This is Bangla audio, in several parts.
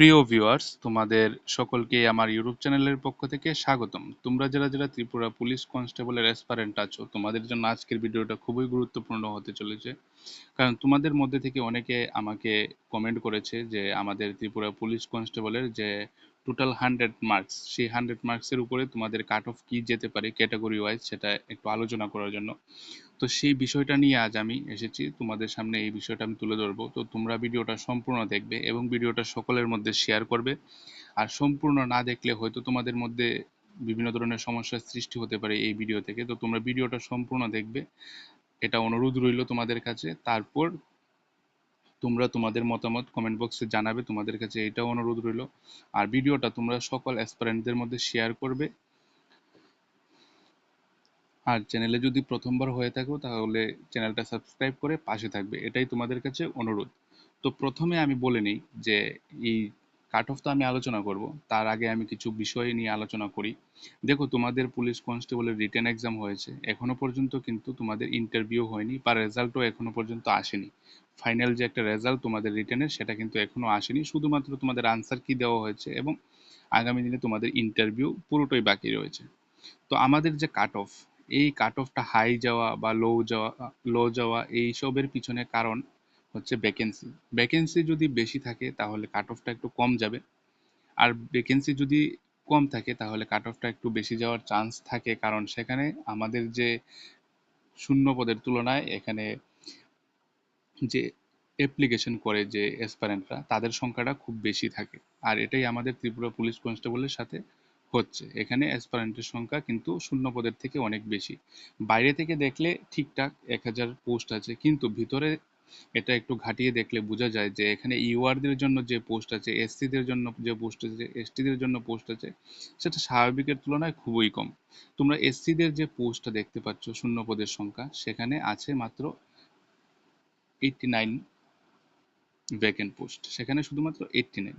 প্রিয় ভিউয়ার্স তোমাদের সকলকে আমার ইউটিউব চ্যানেলের পক্ষ থেকে স্বাগতম। তোমরা যারা যারা ত্রিপুরা পুলিশ কনস্টেবলের অ্যাসপারেন্ট আছো, তোমাদের জন্য আজকের ভিডিওটা খুবই গুরুত্বপূর্ণ হতে চলেছে। কারণ তোমাদের মধ্যে থেকে অনেকে আমাকে কমেন্ট করেছে যে আমাদের ত্রিপুরা পুলিশ কনস্টেবলের যে টোটাল হান্ড্রেড মার্কস সেই হান্ড্রেড মার্কসের উপরে তোমাদের কাট অফ কি যেতে পারে ক্যাটাগরি ওয়াইজ সেটা একটু আলোচনা করার জন্য। তো সেই বিষয়টা নিয়ে আজ আমি এসেছি, তোমাদের সামনে এই বিষয়টা আমি তুলে ধরবো। তো তোমরা ভিডিওটা সম্পূর্ণ দেখবে এবং ভিডিওটা সকলের মধ্যে শেয়ার করবে। আর সম্পূর্ণ না দেখলে হয়তো তোমাদের মধ্যে বিভিন্ন ধরনের সমস্যার সৃষ্টি হতে পারে এই ভিডিও থেকে। তো তোমরা ভিডিওটা সম্পূর্ণ দেখবে, এটা অনুরোধ রইল তোমাদের কাছে। তারপর তোমরা তোমাদের মতামত কমেন্ট বক্সে জানাবে, তোমাদের কাছে এটাও অনুরোধ রইল। আর ভিডিওটা তোমরা সকল অ্যাসপারেন্টদের মধ্যে শেয়ার করবে। আর চ্যানেলে যদি প্রথমবার হয়ে থাকো, তাহলে চ্যানেলটা সাবস্ক্রাইব করে পাশে থাকবে। এটাই তোমাদের কাছে অনুরোধ। তো প্রথমে আমি বলে নিই যে এই কাট অফ তো আমি আলোচনা করব। তার আগে আমি কিছু বিষয় নিয়ে আলোচনা করি। দেখো, তোমাদের পুলিশ কনস্টেবলের রিটেন এক্সাম হয়েছে। এখনও পর্যন্ত কিন্তু তোমাদের ইন্টারভিউ হয়নি বা রেজাল্টও এখনও পর্যন্ত আসেনি। ফাইনাল যে একটা রেজাল্ট তোমাদের রিটেনের সেটা কিন্তু এখনও আসেনি। শুধুমাত্র তোমাদের আনসার কি দেওয়া হয়েছে এবং আগামী দিনে তোমাদের ইন্টারভিউ পুরোটাই বাকি রয়েছে। তো আমাদের যে কাট অফ এই কাট অফটা হাই যাওয়া বা লো যাওয়া লো যাওয়া এইসবের পিছনে কারণ হচ্ছে ভ্যাকেন্সি ভ্যাকেন্সি যদি বেশি থাকে, তাহলে কাট অফটা একটু কম যাবে। আর ভ্যাকেন্সি যদি কম থাকে, তাহলে কাট অফটা একটু বেশি যাওয়ার চান্স থাকে। কারণ সেখানে আমাদের যে শূন্য পদের তুলনায় এখানে যে অ্যাপ্লিকেশন করে যে অ্যাসপারেন্টরা তাদের সংখ্যাটা খুব বেশি থাকে। আর এটাই আমাদের ত্রিপুরা পুলিশ কনস্টেবলের সাথে হচ্ছে। এখানে অ্যাসপারেন্টের সংখ্যা কিন্তু শূন্য পদের থেকে অনেক বেশি। বাইরে থেকে দেখলে ঠিকঠাক এক হাজার পোস্ট আছে, কিন্তু ভিতরে এটা একটু ঘাটিয়ে দেখলে বোঝা যায় যে এখানে ইউআরদের জন্য যে পোস্ট আছে, এসসিদের জন্য যে পোস্ট আছে, এসটিদের জন্য পোস্ট আছে, সেটা স্বাভাবিকের তুলনায় খুবই কম। তোমরা এসসিদের যে পোস্টটা দেখতে পাচ্ছ, শূন্য পদের সংখ্যা, সেখানে আছে মাত্র এইটটি নাইন ভ্যাকেন্ট পোস্ট সেখানে শুধুমাত্র এইটটি নাইন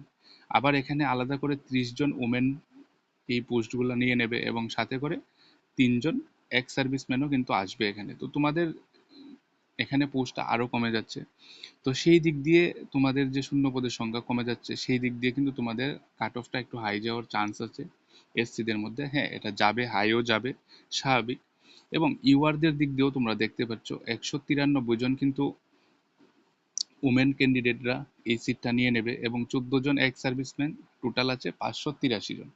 আবার এখানে আলাদা করে ত্রিশ জন ওমেন এই পোস্টগুলো নিয়ে নেবে এবং সাথে করে তিনজন এক্স সার্ভিসম্যানও কিন্তু আসবে এখানে। তো তোমাদের এখানে পোস্টটা আরও কমে যাচ্ছে। তো সেই দিক দিয়ে তোমাদের যে শূন্য পদের সংখ্যা কমে যাচ্ছে, সেই দিক দিয়ে কিন্তু তোমাদের কাট অফটা একটু হাই যাওয়ার চান্স আছে। এসসিদের মধ্যে হ্যাঁ এটা যাবে হাইও যাবে, স্বাভাবিক। এবং ইউআরদের দিক দিয়েও তোমরা দেখতে পাচ্ছ, একশো তিরানব্বই জন কিন্তু উমেন ক্যান্ডিডেটরা এই সিটটা নিয়ে নেবে এবং চোদ্দ জন এক্স সার্ভিসম্যান টোটাল আছে পাঁচশো তিরাশি জন।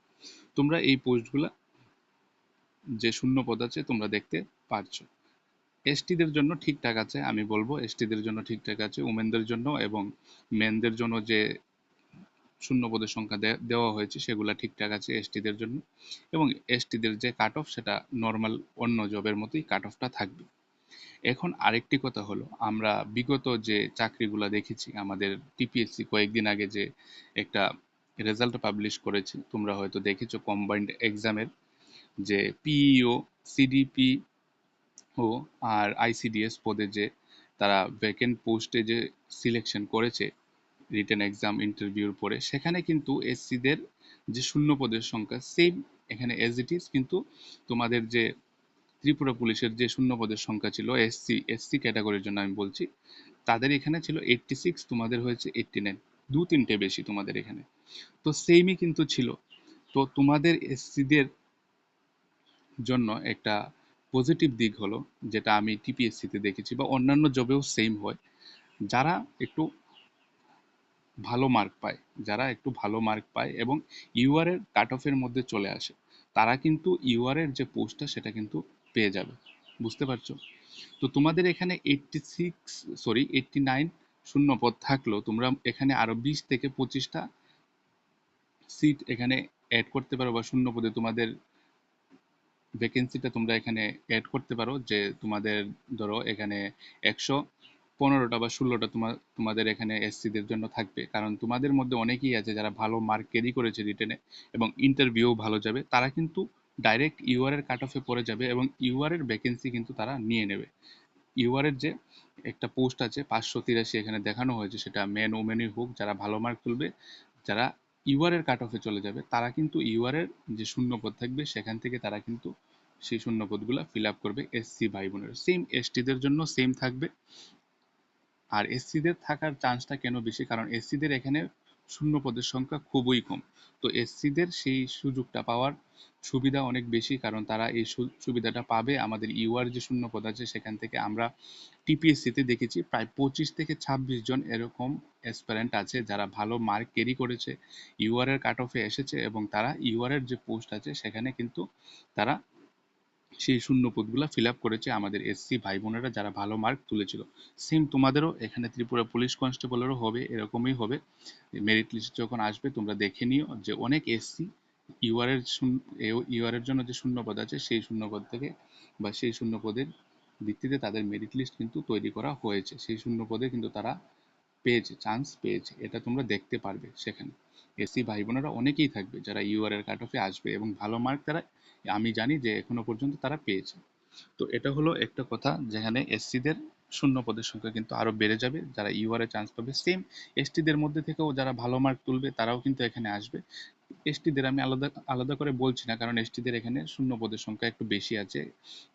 তোমরা এই পোস্টগুলা যে শূন্য পদ আছে তোমরা দেখতে পারছ। এসটিদের জন্য ঠিকঠাক আছে, আমি বলব এসটিদের জন্য ঠিকঠাক আছে উমেনদের জন্য এবং মেনদের জন্য যে শূন্য পদের সংখ্যা দেওয়া হয়েছে সেগুলা ঠিকঠাক আছে এসটিদের জন্য এবং এসটিদের যে কাট অফ সেটা নর্মাল অন্য জবের মতোই কাট অফটা থাকবে। এখন আরেকটি কথা হলো, আমরা বিগত যে চাকরিগুলা দেখেছি, আমাদের টিপিএসসি কয়েকদিন আগে যে একটা রেজাল্ট পাবলিশ করেছে, তোমরা হয়তো দেখেছ কম্বাইন্ড এক্সামের যে পিইও সিডিপি ও আর আইসিডিএস পদে যে তারা ভ্যাকেন্ট পোস্টে যে সিলেকশন করেছে রিটেন এক্সাম ইন্টারভিউর পরে, সেখানে কিন্তু এসসিদের যে শূন্য পদের সংখ্যা সেম এখানে এজ ইট ইজ কিন্তু তোমাদের যে ত্রিপুরা পুলিশের যে শূন্য পদের সংখ্যা ছিল এসসি এসসি ক্যাটাগরির জন্য আমি বলছি, তাদের এখানে ছিল এইটটি সিক্স তোমাদের হয়েছে এইটটি নাইন দু তিনটে বেশি তোমাদের এখানে। তো সেমই কিন্তু ছিল। তো তোমাদের এসসিদের জন্য একটা পজিটিভ দিক হলো, যেটা আমি টিপিএসসিতে দেখেছি বা অন্যান্য জবেও সেম হয়, যারা একটু ভালো মার্ক পায়, যারা একটু ভালো মার্ক পায় এবং ইউআর এর কাট অফের মধ্যে চলে আসে, তারা কিন্তু ইউআর এর যে পোস্টটা সেটা কিন্তু পেয়ে যাবে, বুঝতে পারছ? তো তোমাদের এখানে eighty six sorry eighty nine শূন্য পদ থাকল তোমরা এখানে আরও বিশ থেকে পঁচিশটা সিট এখানে অ্যাড করতে পারো বা শূন্য পদে তোমাদের ভ্যাকেন্সিটা তোমরা এখানে অ্যাড করতে পারো, যে তোমাদের ধরো এখানে একশো পনেরোটা বা ষোলোটা তোমার তোমাদের এখানে এসসিদের জন্য থাকবে। কারণ তোমাদের মধ্যে অনেকেই আছে যারা ভালো মার্ক ক্যারি করেছে রিটেনে এবং ইন্টারভিউ ভালো যাবে। তারা কিন্তু ডাইরেক্ট ইউআরের কাট অফে পড়ে যাবে এবং ইউআরের ভ্যাকেন্সি কিন্তু তারা নিয়ে নেবে। ইউআরের যে একটা পোস্ট আছে, পাঁচশো তিরাশি এখানে দেখানো হয়েছে, সেটা মেন ওমেনই হোক, যারা ভালো মার্ক তুলবে, যারা ইউআর এর কাট অফে চলে যাবে। তারা কিন্তু ইউআরের যে শূন্য পদ থাকবে, সেখান থেকে তারা কিন্তু সেই শূন্য পদগুলো ফিল আপ করবে এসসি ভাই বোনের। সেম এসটিদের জন্য সেম থাকবে। আর এসসিদের থাকার চান্সটা কেন বেশি? কারণ এসসিদের এখানে শূন্য পদের সংখ্যা খুবই কম। তো এসসিদের সেই সুযোগটা পাওয়ার সুবিধা অনেক বেশি, কারণ তারা এই সুবিধাটা পাবে। আমাদের ইউআর যে শূন্য পদ আছে, সেখান থেকে আমরা টিপিএসসিতে দেখেছি, প্রায় পঁচিশ থেকে ছাব্বিশ জন এরকম অ্যাসপারেন্ট আছে, যারা ভালো মার্ক ক্যারি করেছে ইউআর এর কাট অফে এসেছে এবং তারা ইউআর এর যে পোস্ট আছে, সেখানে কিন্তু তারা সেই শূন্য পদগুলো ফিল আপ করেছে আমাদের এসসি ভাই বোনেরা যারা ভালো মার্ক তুলেছিল। সেম তোমাদেরও এখানে ত্রিপুরা পুলিশ কনস্টেবলেরও হবে, এরকমই হবে। মেরিট লিস্ট যখন আসবে, তোমরা দেখে নিও যে অনেক এসসি ইউআর এর ইউআর এর জন্য যে শূন্য পদ আছে, সেই শূন্য পদ থেকে বা সেই শূন্য পদের ভিত্তিতে তাদের মেরিট লিস্ট কিন্তু তৈরি করা হয়েছে। সেই শূন্য পদে কিন্তু তারা পেয়েছে, চান্স পেয়েছে। এটা তোমরা দেখতে পারবে সেখানে। এসসি ভাই বোনেরা অনেকেই থাকবে যারা ইউআর এর কাট অফে আসবে এবং ভালো মার্ক তারা, আমি জানি যে এখনও পর্যন্ত তারা পেয়েছে। তো এটা হলো একটা কথা, যেখানে এসসিদের শূন্য পদের সংখ্যা কিন্তু আরও বেড়ে যাবে, যারা ইউআর এ চান্স পাবে। সেম এসটিদের মধ্যে থেকেও যারা ভালো মার্ক তুলবে, তারাও কিন্তু এখানে আসবে। এসটিদের আমি আলাদা আলাদা করে বলছি না, কারণ এসটিদের এখানে শূন্য পদের সংখ্যা একটু বেশি আছে,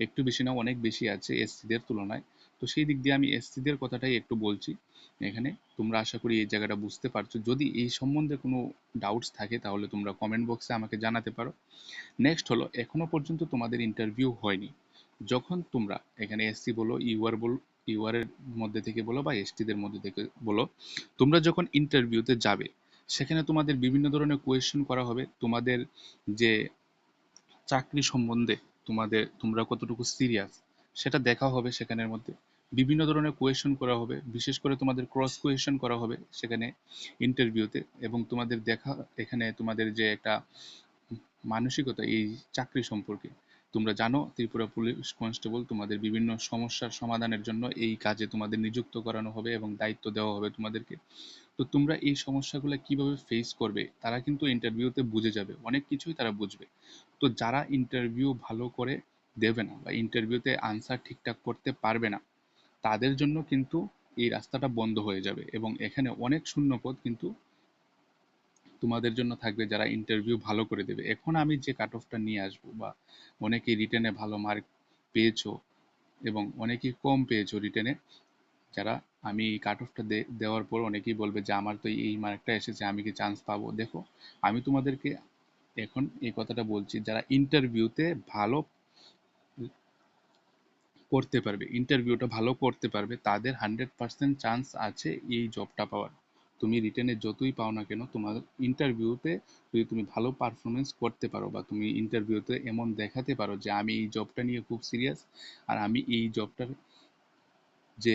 একটু বেশি না, অনেক বেশি আছে এসসিদের তুলনায়। তো সেই দিক দিয়ে আমি এসসিদের কথাটাই একটু বলছি। এখানে তোমরা আশা করি এই জায়গাটা বুঝতে পারছ। যদি এই সম্বন্ধে কোনো ডাউটস থাকে, তাহলে তোমরা কমেন্ট বক্সে আমাকে জানাতে পারো। নেক্সট হলো, এখনও পর্যন্ত তোমাদের ইন্টারভিউ হয়নি। যখন তোমরা এখানে এসসি বলো ইউআর বল ইউআর এর মধ্যে থেকে বলো বা এসটিদের মধ্যে থেকে বলো, তোমরা যখন ইন্টারভিউতে যাবে, সেখানে তোমাদের বিভিন্ন ধরনের কোয়েশ্চেন করা হবে। তোমাদের যে চাকরি সম্বন্ধে তোমাদের, তোমরা কতটুকু সিরিয়াস সেটা দেখা হবে সেখানের মধ্যে। বিভিন্ন ধরনের কোয়েশন করা হবে। বিশেষ করে তোমাদের ক্রস কোয়েশন করা হবে সেখানে ইন্টারভিউতে এবং তোমাদের দেখা, এখানে তোমাদের যে একটা মানসিকতা, এই চাকরি সম্পর্কে। তোমরা জানো ত্রিপুরা পুলিশ কনস্টেবল তোমাদের বিভিন্ন সমস্যার সমাধানের জন্য এই কাজে তোমাদের নিযুক্ত করানো হবে এবং দায়িত্ব দেওয়া হবে তোমাদেরকে। তো তোমরা এই সমস্যাগুলো কীভাবে ফেস করবে, তারা কিন্তু ইন্টারভিউতে বুঝে যাবে। অনেক কিছুই তারা বুঝবে। তো যারা ইন্টারভিউ ভালো করে দেবে না বা ইন্টারভিউতে আনসার ঠিকঠাক করতে পারবে না তাদের জন্য কিন্তু এই রাস্তাটা বন্ধ হয়ে যাবে এবং এখানে অনেক শূন্যপদ কিন্তু তোমাদের জন্য থাকবে যারা ইন্টারভিউ ভালো করে দেবে। এখন আমি যে কাট অফটা নিয়ে আসব বা অনেকেই রিটেনে ভালো মার্ক পেয়েছ এবং অনেকেই কম পেয়েছ রিটেনে যারা আমি কাট অফটা দেওয়ার পর অনেকেই বলবে যে আমার তো এই মার্কটা এসেছে, আমি কি চান্স পাবো? দেখো, আমি তোমাদেরকে এখন এই কথাটা বলছি, যারা ইন্টারভিউতে ভালো করতে পারবে ইন্টারভিউটা ভালো করতে পারবে, তাদের হান্ড্রেড পার্সেন্ট চান্স আছে এই জবটা পাওয়ার। তুমি রিটেনে যতই পাও না কেন, তোমার ইন্টারভিউতে যদি তুমি ভালো পারফরমেন্স করতে পারো বা তুমি ইন্টারভিউতে এমন দেখাতে পারো যে আমি এই জবটা নিয়ে খুব সিরিয়াস আর আমি এই জবটার যে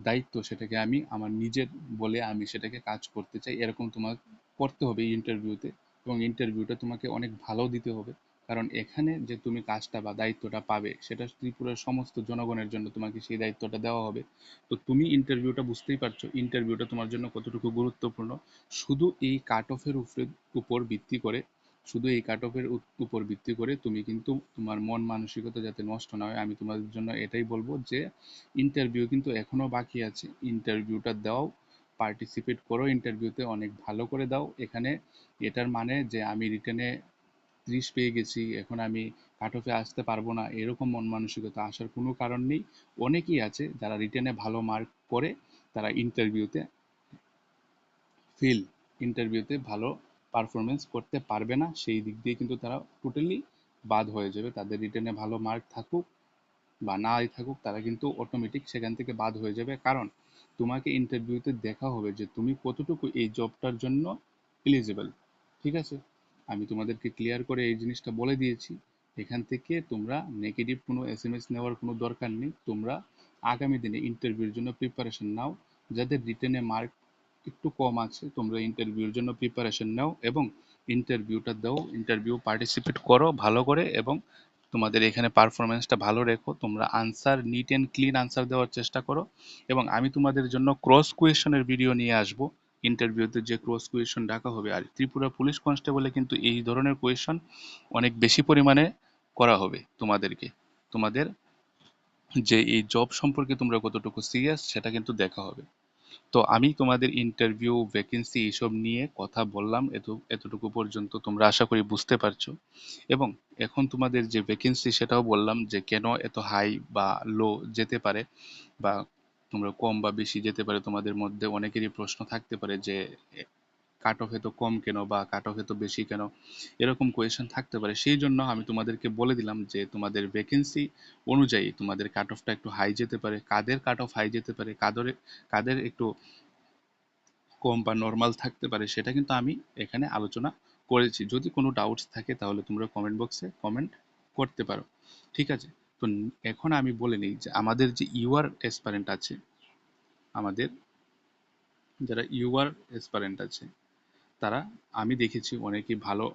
দায়িত্ব সেটাকে আমি আমার নিজের বলে আমি সেটাকে কাজ করতে চাই, এরকম তোমার করতে হবে ইন্টারভিউতে এবং ইন্টারভিউটা তোমাকে অনেক ভালো দিতে হবে। কারণ এখানে যে তুমি কাজটা বা দায়িত্বটা পাবে, সেটা ত্রিপুরার সমস্ত জনগণের জন্য তোমাকে সেই দায়িত্বটা দেওয়া হবে। তো তুমি ইন্টারভিউটা বুঝতেই পারছ ইন্টারভিউটা তোমার জন্য কতটুকু গুরুত্বপূর্ণ। শুধু এই কাট অফের উপরে, উপর ভিত্তি করে, শুধু এই কাট অফের উপর ভিত্তি করে তুমি কিন্তু তোমার মন মানসিকতা যাতে নষ্ট না হয়, আমি তোমাদের জন্য এটাই বলব যে ইন্টারভিউ কিন্তু এখনও বাকি আছে। ইন্টারভিউটা দাও পার্টিসিপেট করো ইন্টারভিউতে অনেক ভালো করে দাও। এখানে এটার মানে যে আমি রিটেনে ত্রিশ পেয়ে গেছি, এখন আমি কাট অফে আসতে পারব না, এরকম মন মানসিকতা আসার কোনো কারণ নেই। অনেকেই আছে যারা রিটেনে ভালো মার্ক করে, তারা ইন্টারভিউতে ফিল, ইন্টারভিউতে ভালো পারফরমেন্স করতে পারবে না, সেই দিক দিয়ে কিন্তু তারা টোটালি বাদ হয়ে যাবে। তাদের রিটেনে ভালো মার্ক থাকুক বা নাই থাকুক, তারা কিন্তু অটোমেটিক সেখান থেকে বাদ হয়ে যাবে। কারণ তোমাকে ইন্টারভিউতে দেখা হবে যে তুমি কতটুকু এই জবটার জন্য এলিজিবল ঠিক আছে? আমি তোমাদেরকে ক্লিয়ার করে এই জিনিসটা বলে দিয়েছি। এখান থেকে তোমরা নেগেটিভ কোনো এস এম এস নেওয়ার কোনো দরকার নেই। তোমরা আগামী দিনে ইন্টারভিউর জন্য প্রিপারেশন নাও। যাদের রিটেনে মার্ক একটু কম আছে, তোমরা ইন্টারভিউর জন্য প্রিপারেশন নাও এবং ইন্টারভিউটা দাও। ইন্টারভিউ পার্টিসিপেট করো ভালো করে এবং তোমাদের এখানে পারফরমেন্সটা ভালো রেখো। তোমরা answer neat and clean answer দেওয়ার চেষ্টা করো। এবং আমি তোমাদের জন্য ক্রস কোয়েশনের ভিডিও নিয়ে আসব। ইন্টারভিউতে যে ক্রস কোয়েশন ডাকা হবে, আর ত্রিপুরা পুলিশ কনস্টেবলে কিন্তু এই ধরনের কোয়েশন অনেক বেশি পরিমাণে করা হবে তোমাদেরকে। তোমাদের যে এই জব সম্পর্কে তোমরা কতটুকু সিরিয়াস সেটা কিন্তু দেখা হবে। তো আমি তোমাদের ইন্টারভিউ ভ্যাকেন্সি এইসব নিয়ে কথা বললাম এত, এতটুকু পর্যন্ত তোমরা আশা করি বুঝতে পারছ। এবং এখন তোমাদের যে ভ্যাকেন্সি সেটাও বললাম যে কেন এত হাই বা লো যেতে পারে বা তোমরা কম বা বেশি যেতে পারে, তোমাদের মধ্যে অনেকেরই প্রশ্ন থাকতে পারে যে কাট অফ এত কম কেন বা কাট অফ এত বেশি কেন? এরকম কোয়েশন থাকতে পারে। সেই জন্য আমি তোমাদেরকে বলে দিলাম যে, তোমাদের ভ্যাকেন্সি অনুযায়ী তোমাদের কাট অফটা একটু হাই যেতে পারে। কাদের কাট অফ হাই যেতে পারে? কাদের কাদের একটু কম বা নর্মাল থাকতে পারে? সেটা কিন্তু আমি এখানে আলোচনা করেছি। যদি কোনো ডাউটস থাকে তাহলে তোমরা কমেন্ট বক্সে কমেন্ট করতে পারো। ঠিক আছে? তো এখন আমি বলে নিই যে আমাদের যে ইউআর এসপারেন্ট আছে, আমাদের যারা ইউআর এসপারেন্ট আছে, তারা আমি দেখেছি অনেকেই ভালো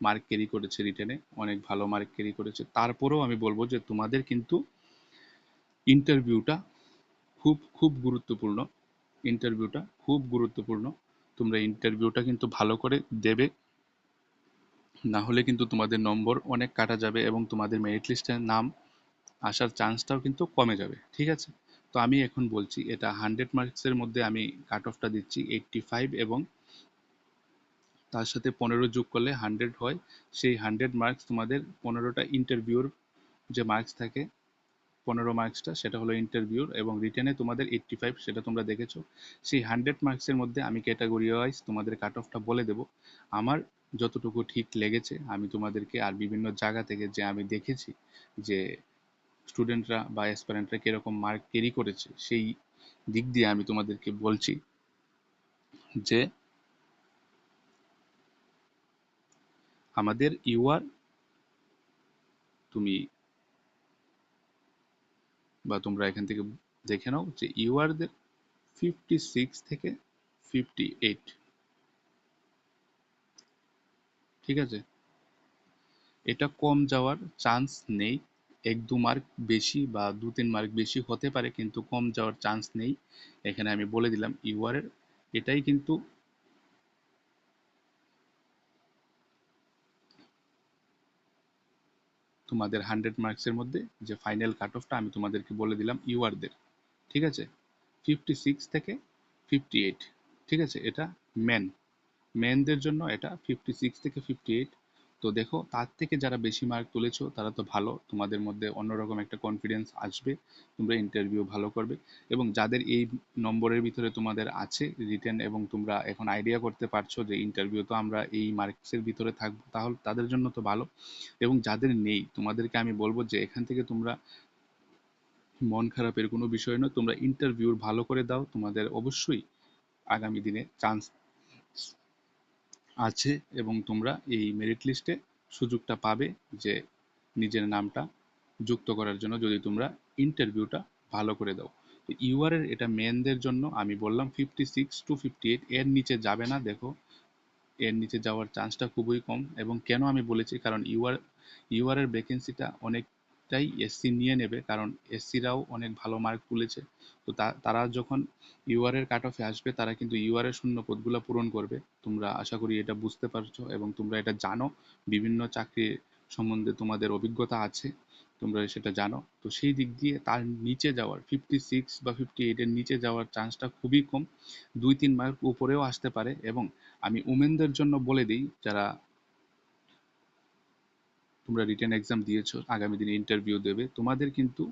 মার্ক ক্যারি করেছে রিটেনে অনেক ভালো মার্ক ক্যারি করেছে। তারপরেও আমি বলব যে তোমাদের কিন্তু ইন্টারভিউটা খুব খুব গুরুত্বপূর্ণ ইন্টারভিউটা খুব গুরুত্বপূর্ণ। তোমরা ইন্টারভিউটা কিন্তু ভালো করে দেবে না হলে কিন্তু তোমাদের নম্বর অনেক কাটা যাবে এবং তোমাদের মেরিট লিস্টের নাম আসার চান্সটাও কিন্তু কমে যাবে, ঠিক আছে? তো আমি এখন বলছি, এটা হান্ড্রেড মার্কসের মধ্যে আমি কাট অফটা দিচ্ছি এইটটি ফাইভ এবং তার সাথে পনেরো যোগ করলে হান্ড্রেড হয়। সেই হান্ড্রেড মার্কস তোমাদের পনেরোটা ইন্টারভিউর যে মার্কস থাকে, পনেরো মার্কসটা সেটা হলো ইন্টারভিউর এবং রিটেনে তোমাদের এইট্টি ফাইভ সেটা তোমরা দেখেছ। সেই হান্ড্রেড মার্কসের মধ্যে আমি ক্যাটাগরি ওয়াইজ তোমাদের কাট অফটা বলে দেবো। আমার যতটুকু ঠিক লেগেছে, আমি তোমাদেরকে আর বিভিন্ন জায়গা থেকে যে আমি দেখেছি যে স্টুডেন্টরা বা অ্যাসপারেন্টরা কীরকম মার্ক ক্যারি করেছে, সেই দিক দিয়ে আমি তোমাদেরকে বলছি যে আমাদের ইউআর তুমি বা তোমরা এখান থেকে দেখে নাও যে ইউআরদের ফিফটি সিক্স থেকে ফিফটি এইট ঠিক আছে? এটা কম যাওয়ার চান্স নেই। এক দু মার্ক বেশি বা দু তিন মার্ক বেশি হতে পারে, কিন্তু কম যাওয়ার চান্স নেই। এখানে আমি বলে দিলাম ইউআরের এটাই কিন্তু তোমাদের হান্ড্রেড মার্কসের মধ্যে যে ফাইনাল কাট অফটা আমি তোমাদেরকে বলে দিলাম ইউআরদের ঠিক আছে? ফিফটি সিক্স থেকে ফিফটি এইট ঠিক আছে? এটা মেন মেনদের জন্য এটা ফিফটি সিক্স থেকে ফিফটি এইট তো দেখো, তার থেকে যারা বেশি মার্ক তুলেছো, তারা তো ভালো। তোমাদের মধ্যে অন্যরকম একটা কনফিডেন্স আসবে। তোমরা ইন্টারভিউ ভালো করবে। এবং যাদের এই নম্বরের ভিতরে তোমাদের আছে রিটেন এবং তোমরা এখন আইডিয়া করতে পারছ যে ইন্টারভিউ তো আমরা এই মার্কসের ভিতরে থাকব, তাহলে তাদের জন্য তো ভালো। এবং যাদের নেই, তোমাদেরকে আমি বলব যে এখান থেকে তোমরা মন খারাপের কোনো বিষয় নয়। তোমরা ইন্টারভিউ ভালো করে দাও। তোমাদের অবশ্যই আগামী দিনে চান্স আছে এবং তোমরা এই মেরিট লিস্টে সুযোগটা পাবে যে নিজের নামটা যুক্ত করার জন্য যদি তোমরা ইন্টারভিউটা ভালো করে দাও। তো ইউআর এর এটা মেনদের জন্য আমি বললাম fifty six to fifty eight এর নিচে যাবে না, দেখো। এর নিচে যাওয়ার চান্সটা খুবই কম এবং কেন আমি বলেছি? কারণ ইউআর ইউআর এর ভ্যাকেন্সিটা অনেক টাই এসসি নিয়ে নেবে, কারণ এসসিরাও অনেক ভালো মার্ক তুলেছে। তো তারা যখন ইউআর এর কাট অফে আসবে, তারা কিন্তু ইউআর এর শূন্য পদগুলো পূরণ করবে। তোমরা আশা করি এটা বুঝতে পারছ এবং তোমরা এটা জানো। বিভিন্ন চাকরি সম্বন্ধে তোমাদের অভিজ্ঞতা আছে, তোমরা সেটা জানো। তো সেই দিক দিয়ে তার নিচে যাওয়ার ফিফটি সিক্স বা ফিফটি এইটের নিচে যাওয়ার চান্সটা খুবই কম। দুই, তিন মার্ক উপরেও আসতে পারে এবং আমি উমেনদের জন্য বলে দিই, যারা তোমরা রিটার্ন এক্সাম দিয়েছ, আগামী দিনে ইন্টারভিউ দেবে, তোমাদের কিন্তু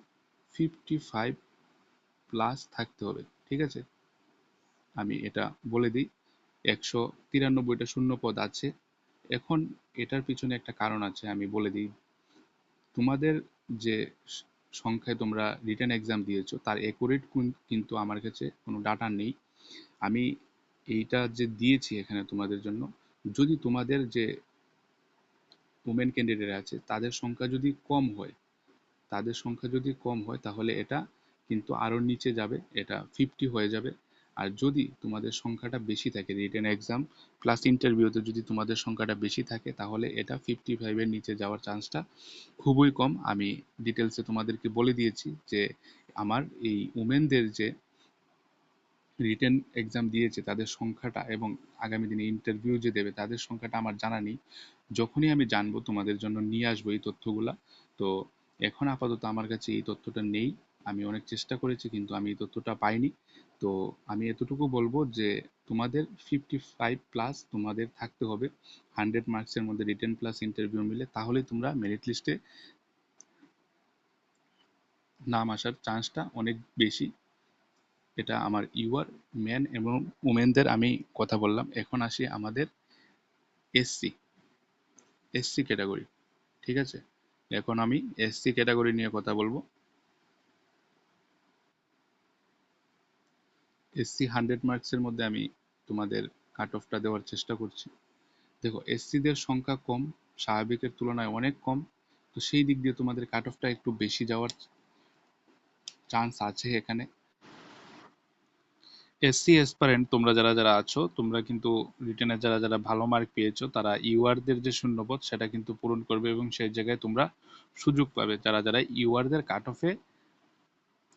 ফিফটি ফাইভ প্লাস থাকতে হবে, ঠিক আছে? আমি এটা বলে দিই, একশো তিরানব্বইটা শূন্য পদ আছে, এখন এটার পিছনে একটা কারণ আছে, আমি বলে দিই। তোমাদের যে সংখ্যায় তোমরা রিটার্ন এক্সাম দিয়েছ, তার অ্যাকুরেট কিন্তু আমার কাছে কোনো ডাটা নেই। আমি এইটা যে দিয়েছি এখানে তোমাদের জন্য, যদি তোমাদের যে উমেন ক্যান্ডিডেট আছে, তাদের সংখ্যা যদি কম হয়, তাদের সংখ্যা যদি কম হয়, তাহলে এটা কিন্তু আরও নিচে যাবে, এটা ফিফটি হয়ে যাবে। আর যদি তোমাদের সংখ্যাটা বেশি থাকে রিটেন এক্সাম প্লাস ইন্টারভিউতে যদি তোমাদের সংখ্যাটা বেশি থাকে, তাহলে এটা ফিফটি ফাইভের নিচে যাওয়ার চান্সটা খুবই কম। আমি ডিটেলসে তোমাদেরকে বলে দিয়েছি যে, আমার এই উমেনদের যে রিটেন এক্সাম দিয়েছে, তাদের সংখ্যাটা এবং আগামী দিনে ইন্টারভিউ যে দেবে, তাদের সংখ্যাটা আমার জানা নেই। যখনই আমি জানব তোমাদের জন্য নিয়ে আসব এই তথ্যগুলা, তো এখন আপাতত আমার কাছে এই তথ্যটা নেই। আমি অনেক চেষ্টা করেছি কিন্তু আমি এই তথ্যটা পাইনি। তো আমি এতটুকু বলব যে তোমাদের ফিফটি ফাইভ প্লাস তোমাদের থাকতে হবে। হান্ড্রেড মার্কসের মধ্যে রিটেন প্লাস ইন্টারভিউ মিলে তাহলে তোমরা মেরিট লিস্টে নাম আসার চান্সটা অনেক বেশি। এটা আমার ইউআর ম্যান এবং উমেনদের আমি কথা বললাম। এখন আসি আমাদের এসসি এসসি ক্যাটাগরি ঠিক আছে? এখন আমি এসসি ক্যাটাগরি নিয়ে কথা বলব। এসসি হান্ড্রেড মার্কসের মধ্যে আমি তোমাদের কাট অফটা দেওয়ার চেষ্টা করছি। দেখো এসসিদের সংখ্যা কম, স্বাভাবিকের তুলনায় অনেক কম, তো সেই দিক দিয়ে তোমাদের কাট অফটা একটু বেশি যাওয়ার চান্স আছে এখানে। এসসি এসপারেন্ট তোমরা যারা যারা আছো, তোমরা কিন্তু রিটেনের যারা যারা ভালো মার্ক পেয়েছ, তারা ইউআরদের যে শূন্যপদ, সেটা কিন্তু পূরণ করবে এবং সেই জায়গায় তোমরা সুযোগ পাবে। যারা যারা ইউআরদের কাট অফে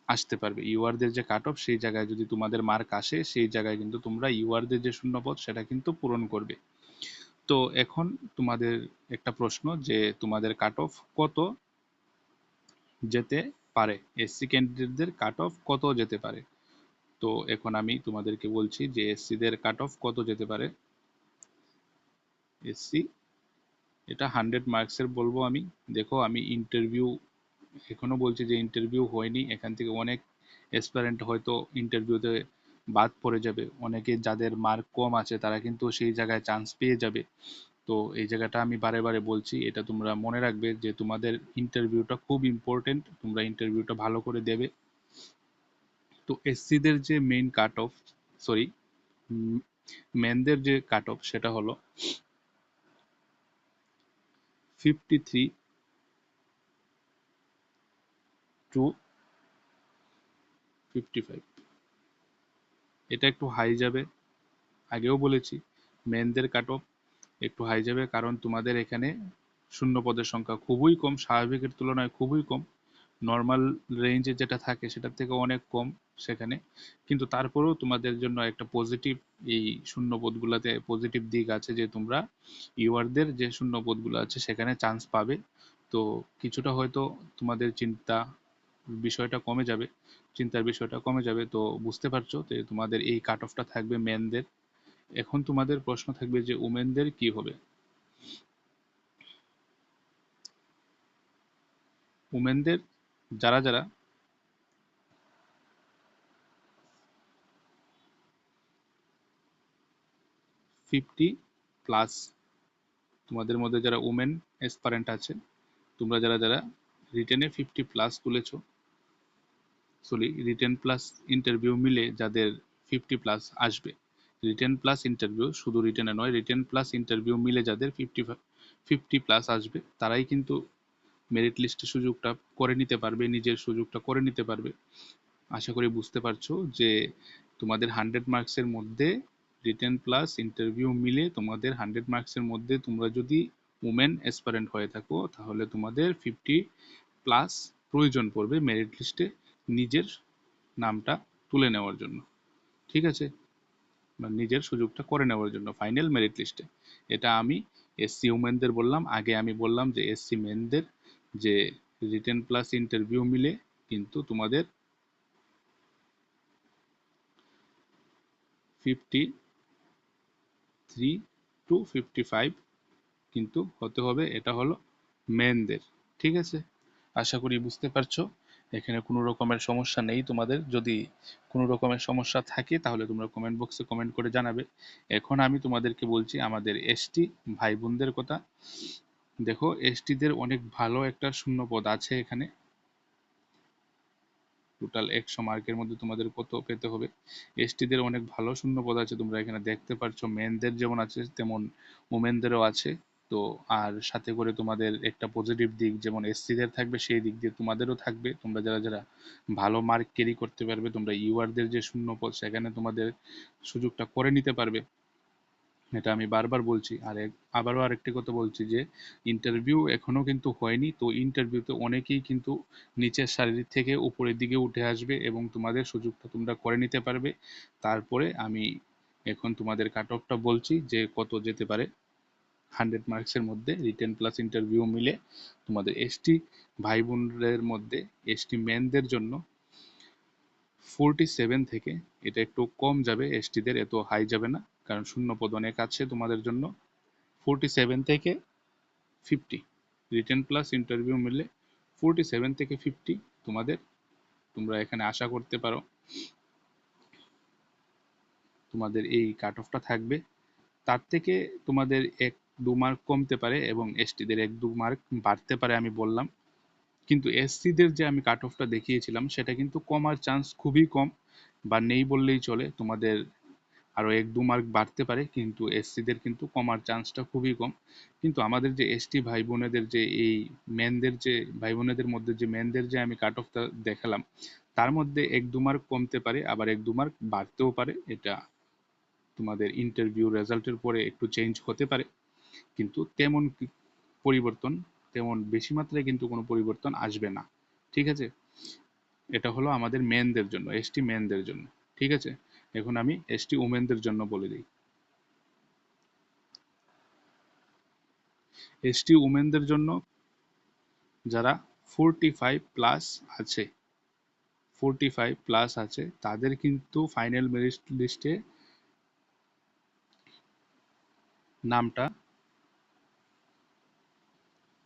আসতে পারবে ইউআরদের যে কাট অফ সেই জায়গায় যদি তোমাদের মার্ক আসে, সেই জায়গায় কিন্তু তোমরা ইউআরদের যে শূন্যপদ, সেটা কিন্তু পূরণ করবে। তো এখন তোমাদের একটা প্রশ্ন যে তোমাদের কাট অফ কত যেতে পারে? এসসি ক্যান্ডিডেটদের কাট অফ কত যেতে পারে? তো এখন আমি তোমাদেরকে বলছি যে এসসিদের কাট অফ কত যেতে পারে? এসসি এটা হান্ড্রেড মার্কসের বলব আমি। দেখো, আমি ইন্টারভিউ এখনও বলছি যে ইন্টারভিউ হয়নি। এখান থেকে অনেক এসপারেন্ট হয়তো ইন্টারভিউতে বাদ পড়ে যাবে। অনেকে যাদের মার্ক কম আছে, তারা কিন্তু সেই জায়গায় চান্স পেয়ে যাবে। তো এই জায়গাটা আমি বারে বারে বলছি, এটা তোমরা মনে রাখবে যে তোমাদের ইন্টারভিউটা খুব ইম্পর্টেন্ট তোমরা ইন্টারভিউটা ভালো করে দেবে। তো এসসিদের যে মেইন কাট অফ সরি মেনদের যে কাট অফ সেটা হলো fifty three to fifty five এটা একটু হাই যাবে। আগেও বলেছি মেনদের কাট অফ একটু হাই যাবে কারণ তোমাদের এখানে শূন্য পদের সংখ্যা খুবই কম, স্বাভাবিকের তুলনায় খুবই কম। নর্মাল রেঞ্জে যেটা থাকে সেটার থেকে অনেক কম সেখানে। কিন্তু তারপরেও তোমাদের জন্য একটা পজিটিভ এই শূন্য পদগুলোতে পজিটিভ দিক আছে যে তোমরা ইউআরদের যে শূন্য পদগুলো আছে সেখানে চান্স পাবে। তো কিছুটা হয়তো তোমাদের চিন্তা বিষয়টা কমে যাবে, চিন্তার বিষয়টা কমে যাবে। তো বুঝতে পারছ যে তোমাদের এই কাট অফটা থাকবে মেনদের এখন তোমাদের প্রশ্ন থাকবে যে উমেনদের কি হবে? উমেনদের যারা যারা? ফিফটি প্লাস তোমাদের মধ্যে যারা উমেন এসপারেন্ট আছে, তোমরা যারা যারা রিটেনে ফিফটি প্লাস তুলেছো সরি রিটেন প্লাস ইন্টারভিউ মিলে যাদের ফিফটি প্লাস আসবে রিটেন প্লাস ইন্টারভিউ শুধু রিটেনে নয় রিটেন প্লাস ইন্টারভিউ মিলে যাদের ফিফটি ফিফটি প্লাস আসবে, তারাই কিন্তু মেরিট লিস্টে সুযোগটা করে নিতে পারবে, নিজের সুযোগটা করে নিতে পারবে। আশা করি বুঝতে পারছ যে তোমাদের হান্ড্রেড মার্কসের মধ্যে রিটেন প্লাস ইন্টারভিউ মিলে তোমাদের হান্ড্রেড মার্কসের মধ্যে তোমরা যদি উমেন অ্যাসপারেন্ট হয়ে থাকো, তাহলে তোমাদের ফিফটি প্লাস প্রয়োজন পড়বে মেরিট লিস্টে নিজের নামটা তুলে নেওয়ার জন্য। ঠিক আছে? নিজের সুযোগটা করে নেওয়ার জন্য ফাইনাল মেরিট লিস্টে এটা আমি এসসি উমেনদের বললাম, আগে আমি বললাম যে এসসি মেনদের যে রিটেন প্লাস ইন্টারভিউ মিলে কিন্তু তোমাদের fifty three to fifty five কিন্তু হতে হবে, এটা হলো মেনদের ঠিক আছে? আশা করি বুঝতে পারছ। এখানে কোনো রকমের সমস্যা নেই তোমাদের। যদি কোনো রকমের সমস্যা থাকে, তাহলে তোমরা কমেন্ট বক্সে কমেন্ট করে জানাবে। এখন আমি তোমাদেরকে বলছি, আমাদের এসটি ভাই বোনদের কথা। দেখো এসটিদের অনেক ভালো একটা শূন্য পদ আছে এখানে। টোটাল একশো মার্কের মধ্যে তোমাদের কত পেতে হবে? এসটিদের অনেক ভালো শূন্য পদ আছে, তোমরা এখানে দেখতে পারছ। মেনদের যেমন আছে, তেমন উমেনদেরও আছে। তো, আর সাথে করে তোমাদের একটা পজিটিভ দিক, যেমন এসসিদের থাকবে, সেই দিক দিয়ে তোমাদেরও থাকবে। তোমরা যারা যারা ভালো মার্ক ক্যারি করতে পারবে, তোমরা ইউআরদের যে শূন্য পদ সেখানে তোমাদের সুযোগটা করে নিতে পারবে। এটা আমি বারবার বলছি। আর আবারও আরেকটি কথা বলছি যে ইন্টারভিউ এখনও কিন্তু হয়নি। তো ইন্টারভিউতে অনেকেই কিন্তু নিচের সারির থেকে উপরের দিকে উঠে আসবে এবং তোমাদের সুযোগটা তোমরা করে নিতে পারবে। তারপরে আমি এখন তোমাদের কাট অফটা বলছি যে, কত যেতে পারে। হান্ড্রেড মার্কসের মধ্যে রিটেন প্লাস ইন্টারভিউ মিলে তোমাদের এসটি ভাই বোনদের মধ্যে এসটি ম্যানদের জন্য ফোরটি সেভেন থেকে এটা একটু কম যাবে। এসটিদের এত হাই যাবে না। কারণ শূন্য পদ অনেক আছে তোমাদের জন্য। ফোরটি সেভেন থেকে ফিফটি রিটেন প্লাস ইন্টারভিউ মিলে ফোরটি সেভেন থেকে ফিফটি তোমাদের, তোমরা এখানে আশা করতে পারো। তোমাদের এই কাট অফটা থাকবে। তার থেকে তোমাদের এক দু মার্ক কমতে পারে এবং এসটিদের এক দু মার্ক বাড়তে পারে আমি বললাম। কিন্তু এসসিদের যে আমি কাট অফটা দেখিয়েছিলাম, সেটা কিন্তু কমার চান্স খুবই কম বা নেই বললেই চলে। তোমাদের আরও এক দু মার্ক বাড়তে পারে, কিন্তু এসসিদের কিন্তু কমার চান্সটা খুবই কম। কিন্তু আমাদের যে এসটি ভাই বোনেদের যে এই মেনদের যে, ভাই বোনেদের মধ্যে যে মেনদের যে আমি কাট অফটা দেখালাম, তার মধ্যে এক দু মার্ক কমতে পারে, আবার এক দু মার্ক বাড়তেও পারে। এটা তোমাদের ইন্টারভিউ রেজাল্টের পরে একটু চেঞ্জ হতে পারে। কিন্তু তেমন পরিবর্তন, তেমন বেশি মাত্রায় কিন্তু কোনো পরিবর্তন আসবে না। ঠিক আছে? এটা হলো আমাদের মেনদের জন্য এসটি মেনদের জন্য। ঠিক আছে? এখন আমি এসটি উমেনদের জন্য বলে দিই। এসটি উমেনদের জন্য যারা ফোরটি ফাইভ প্লাস আছে ফোরটি ফাইভ প্লাস আছে, তাদের কিন্তু ফাইনাল মেরিট লিস্টে নামটা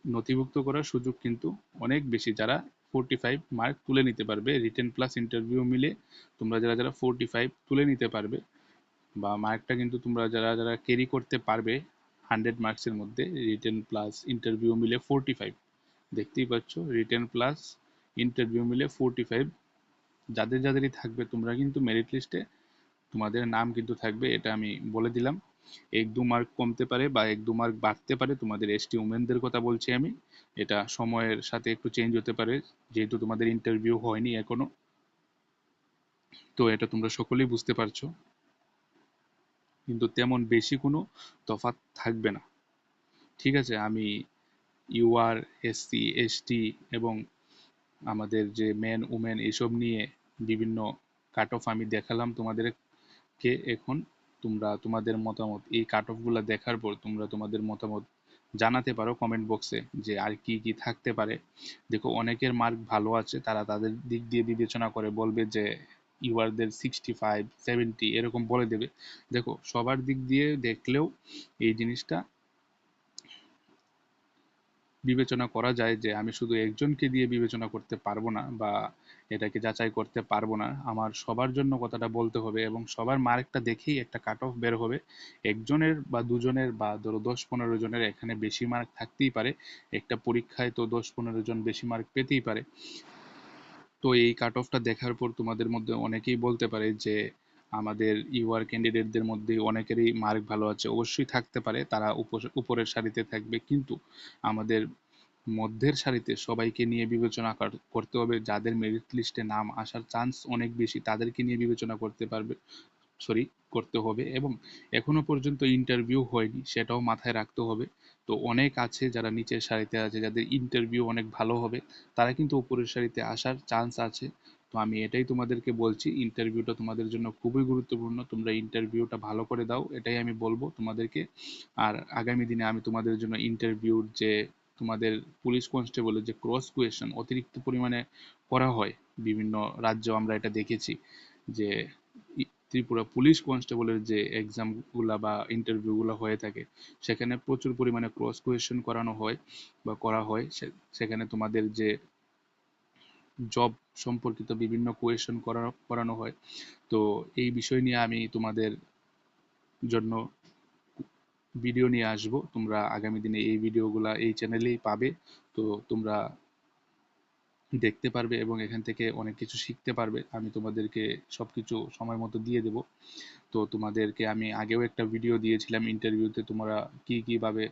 নথিভুক্ত করার সুযোগ কিন্তু অনেক বেশি। যারা ফোরটি ফাইভ মার্ক তুলে নিতে পারবে। রিটেন প্লাস ইন্টারভিউ মিলে তোমরা যারা যারা ফোরটি ফাইভ তুলে নিতে পারবে বা মার্কটা কিন্তু তোমরা যারা যারা ক্যারি করতে পারবে হান্ড্রেড মার্কসের মধ্যে রিটেন প্লাস ইন্টারভিউ মিলে ফোরটি ফাইভ দেখতেই পাচ্ছ রিটেন প্লাস ইন্টারভিউ মিলে ফোরটি ফাইভ যাদের যাদেরই থাকবে, তোমরা কিন্তু মেরিট লিস্টে তোমাদের নাম কিন্তু থাকবে, এটা আমি বলে দিলাম। এক দু মার্ক কমতে পারে বা এক দু মার্ক বাড়তে পারে, তোমাদের এসটি উমেনদের কথা বলছি আমি। এটা সময়ের সাথে একটু চেঞ্জ হতে পারে, যেহেতু তোমাদের ইন্টারভিউ হয়নি এখনও। তো এটা তোমরা সকলেই বুঝতে পারছ। কিন্তু তেমন বেশি কোনো তফাৎ থাকবে না। ঠিক আছে, আমি ইউআর এসসি এসটি এবং আমাদের যে মেন উমেন এসব নিয়ে বিভিন্ন কাট অফ আমি দেখালাম তোমাদেরকে এখন। তোমরা তোমাদের মতামত, এই কাট অফগুলো দেখার পর তোমরা তোমাদের মতামত জানাতে পারো কমেন্ট বক্সে যে আর কি কি থাকতে পারে। দেখো অনেকের মার্ক ভালো আছে, তারা তাদের দিক দিয়ে বিবেচনা করে বলবে যে ইউআরদের সিক্সটি ফাইভ সেভেন্টি এরকম বলে দেবে। দেখো সবার দিক দিয়ে দেখলেও এই জিনিসটা বিবেচনা করা যায় যে, আমি শুধু একজনকে দিয়ে বিবেচনা করতে পারব না বা এটাকে যাচাই করতে পারব না। আমার সবার জন্য কথাটা বলতে হবে এবং সবার মার্কটা দেখেই একটা কাট অফ বের হবে। একজনের বা দুজনের বা ধরো দশ পনেরো জনের এখানে বেশি মার্ক থাকতেই পারে। একটা পরীক্ষায় তো দশ পনেরো জন বেশি মার্ক পেতেই পারে। তো এই কাট অফটা দেখার পর তোমাদের মধ্যে অনেকেই বলতে পারে যে, আমাদের ইউআর ক্যান্ডিডেটদের মধ্যে অনেকেরই মার্ক ভালো আছে। অবশ্যই থাকতে পারে। তারা উপরের সারিতে থাকবে। কিন্তু আমাদের মধ্যের সারিতে সবাইকে নিয়ে বিবেচনা করতে হবে। যাদের মেরিট লিস্টে নাম আসার চান্স অনেক বেশি, তাদেরকে নিয়ে বিবেচনা করতে পারবে সরি করতে হবে এবং এখনও পর্যন্ত ইন্টারভিউ হয়নি, সেটাও মাথায় রাখতে হবে। তো অনেক আছে যারা নিচের সারিতে আছে, যাদের ইন্টারভিউ অনেক ভালো হবে, তারা কিন্তু উপরের সারিতে আসার চান্স আছে। তো আমি এটাই তোমাদেরকে বলছি ইন্টারভিউটা তোমাদের জন্য খুবই গুরুত্বপূর্ণ, তোমরা ইন্টারভিউটা ভালো করে দাও, এটাই আমি বলব তোমাদেরকে। আর আগামী দিনে আমি তোমাদের জন্য ইন্টারভিউর যে তোমাদের পুলিশ কনস্টেবলের যে ক্রস কোয়েশন অতিরিক্ত পরিমাণে করা হয়, বিভিন্ন রাজ্য আমরা এটা দেখেছি যে ত্রিপুরা পুলিশ কনস্টেবলের যে এক্সামগুলা বা ইন্টারভিউগুলো হয়ে থাকে, সেখানে প্রচুর পরিমাণে ক্রস কোয়েশন করানো হয় বা করা হয়। সেখানে তোমাদের যে জব সম্পর্কিত বিভিন্ন কোয়েশন করানো হয়। তো এই বিষয় নিয়ে আমি তোমাদের জন্য ভিডিও নিয়ে আসব। তোমরা আগামী দিনে এই ভিডিওগুলো এই চ্যানেলেই পাবে। তো তোমরা দেখতে পারবে এবং এখান থেকে অনেক কিছু শিখতে পারবে। আমি তোমাদেরকে সব কিছু সময় মতো দিয়ে দেব। তো তোমাদেরকে আমি আগেও একটা ভিডিও দিয়েছিলাম ইন্টারভিউতে তোমরা কি কীভাবে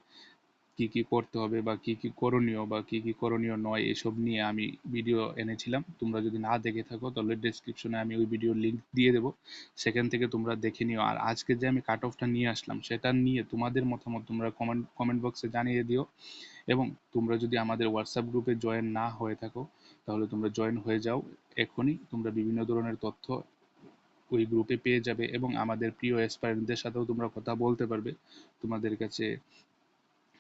কি কি করতে হবে বা কি কি করণীয় বা কি কি করণীয় নয় এসব নিয়ে আমি ভিডিও এনেছিলাম। তোমরা যদি না দেখে থাকো তাহলে ডেসক্রিপশনে আমি ওই ভিডিওর লিঙ্ক দিয়ে দেবো। সেখান থেকে তোমরা দেখে নিও। আর আজকে যে আমি কাট অফটা নিয়ে আসলাম সেটা নিয়ে তোমাদের মতামত তোমরা কমেন্ট কমেন্ট বক্সে জানিয়ে দিও। এবং তোমরা যদি আমাদের হোয়াটসঅ্যাপ গ্রুপে জয়েন না হয়ে থাকো তাহলে তোমরা জয়েন হয়ে যাও। এখনই তোমরা বিভিন্ন ধরনের তথ্য ওই গ্রুপে পেয়ে যাবে এবং আমাদের প্রিয় অ্যাসপারেন্টদের সাথেও তোমরা কথা বলতে পারবে। তোমাদের কাছে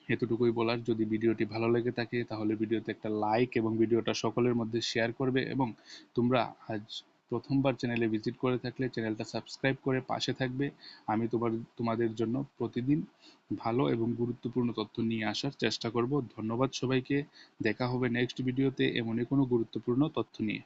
এতটুকুই বলার। যদি ভিডিওটি ভালো লেগে থাকে, তাহলে ভিডিওতে একটা লাইক এবং ভিডিওটা সকলের মধ্যে শেয়ার করবে এবং তোমরা আজ প্রথমবার চ্যানেলে ভিজিট করে থাকলে চ্যানেলটা সাবস্ক্রাইব করে পাশে থাকবে। আমি তোমার, তোমাদের জন্য প্রতিদিন ভালো এবং গুরুত্বপূর্ণ তথ্য নিয়ে আসার চেষ্টা করব। ধন্যবাদ সবাইকে। দেখা হবে নেক্সট ভিডিওতে এমনই কোনো গুরুত্বপূর্ণ তথ্য নিয়ে।